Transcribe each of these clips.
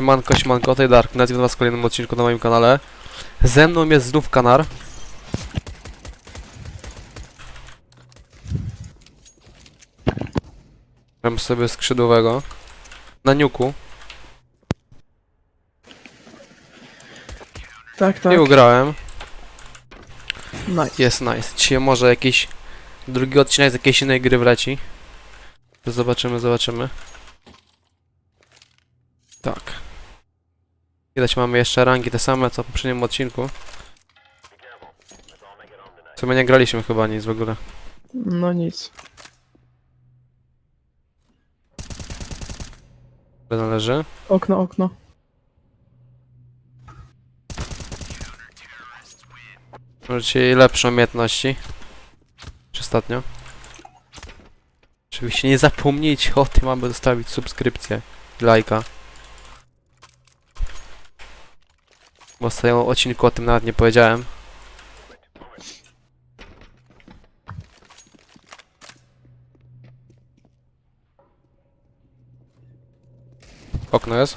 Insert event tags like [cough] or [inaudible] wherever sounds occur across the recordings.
Siemanko, siemanko, tutaj Dark, nazywam was w kolejnym odcinku na moim kanale. Ze mną jest znów kanar. Mam sobie skrzydłowego. Na niuku. Tak, tak. I ugrałem. Nice. Jest nice. Dzisiaj może jakiś drugi odcinek z jakiejś innej gry wleci. Zobaczymy, zobaczymy. Tak. Widać mamy jeszcze rangi te same co w poprzednim odcinku. Co my nie graliśmy chyba nic w ogóle. No nic. To należy. Okno, okno. Możecie lepsze umiejętności. Niż ostatnio. Oczywiście nie zapomnijcie o tym, aby zostawić subskrypcję i lajka. Bo w ostatnim odcinku o tym nawet nie powiedziałem. Okno jest?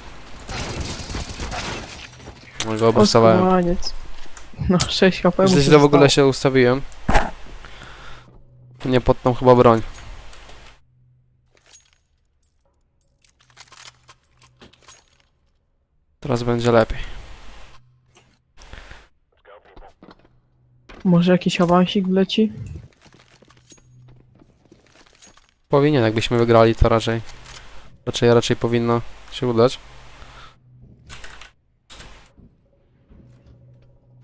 No go obrysowałem. Oskubaniec. No, 6 HP mu Źle się źle w ogóle się ustawiłem. Nie pod tą chyba broń. Teraz będzie lepiej. Może jakiś awansik wleci? Powinien, jakbyśmy wygrali, to raczej. Raczej, raczej powinno się udać.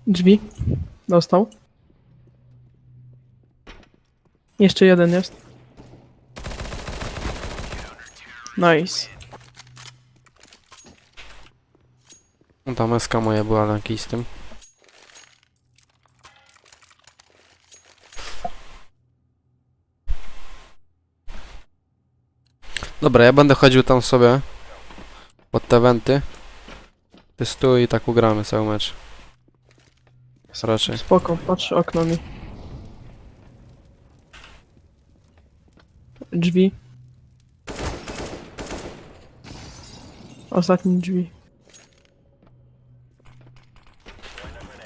Drzwi. Dostał. Jeszcze jeden jest. Nice. No tam SK moja była na z tym. Dobra, ja będę chodził tam sobie pod te wenty. Ty stój i tak ugramy cały mecz. Raczej. Spoko, patrz okno mi. Drzwi. Ostatnie drzwi.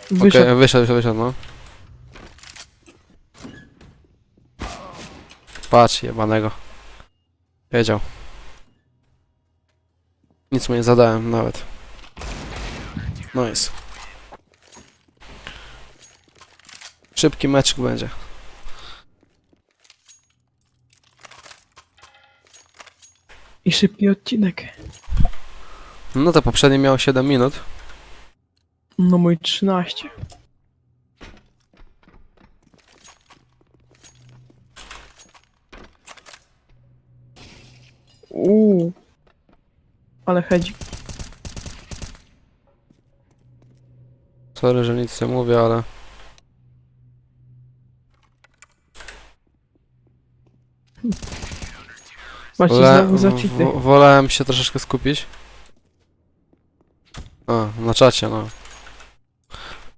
Okej, Wyszedł. wyszedł, wyszedł, wyszedł, no. Patrz, jebanego. Wiedział. Nic mu nie zadałem nawet. Nice. Szybki meczek będzie. I szybki odcinek. No to poprzedni miał 7 minut. No mój 13. Uuu. Ale hedzi. Sorry, że nic nie mówię, ale... Znowu zaczyty. wolałem się troszeczkę skupić. A, na czacie, no.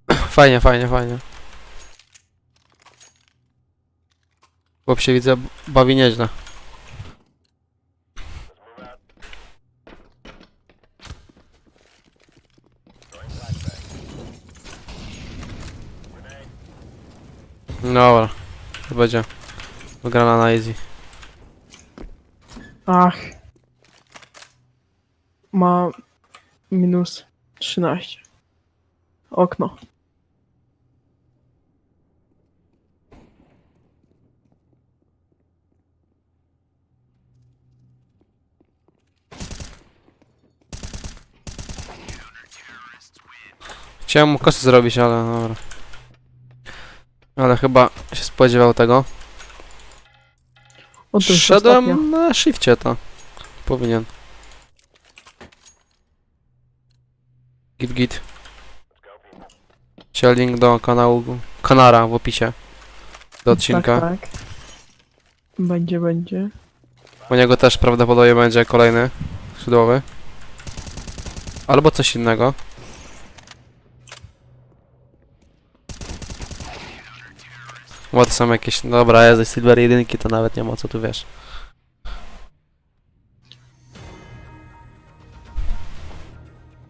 [clears throat] Fajnie, fajnie, fajnie. Chłop się widzę bawi nieźle. Dobra, to będzie wygrana na easy. Ach. Ma minus 13. Okno. Chciałem mu kosy zrobić, ale dobra. Ale chyba się spodziewał tego. O, to już Szedłem na shifcie to. Powinien. Git git. Cię link do kanału Kanara w opisie. Do odcinka. Tak, tak. Będzie, będzie. U niego też prawdopodobnie będzie kolejny skrzydłowy. Albo coś innego. Bo to są jakieś... Dobra, jest ze Silver 1, to nawet nie ma co tu wiesz.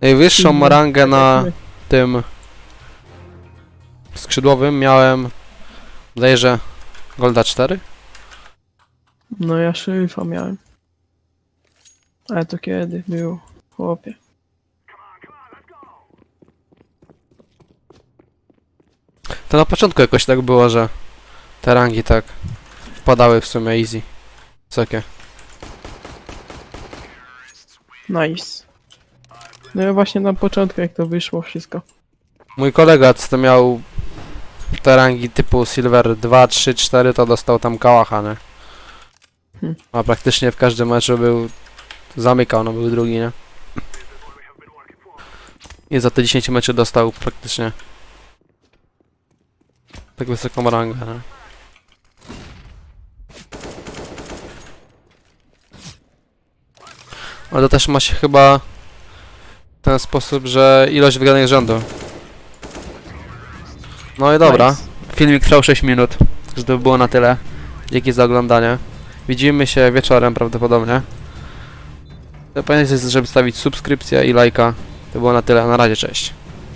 Najwyższą rangę na tym skrzydłowym miałem bodajże Golda 4? No ja szyfa miałem. Ale to kiedy było? Chłopie. To na początku jakoś tak było, że te rangi tak wpadały w sumie easy. Wysokie. Nice. No ja właśnie na początku jak to wyszło wszystko. Mój kolega, co to miał te rangi typu Silver 2, 3, 4, to dostał tam kałacha, nie? Hmm. A praktycznie w każdym meczu był... Zamykał, no był drugi, nie? I za te 10 meczy dostał praktycznie tak wysoką rangę, nie? Ale to też ma się chyba w ten sposób, że ilość wygranych rządu. No i dobra. Nice. Filmik trwał 6 minut, że to by było na tyle. Dzięki za oglądanie. Widzimy się wieczorem prawdopodobnie. Pamiętajcie, żeby stawić subskrypcję i lajka. To było na tyle. Na razie, cześć.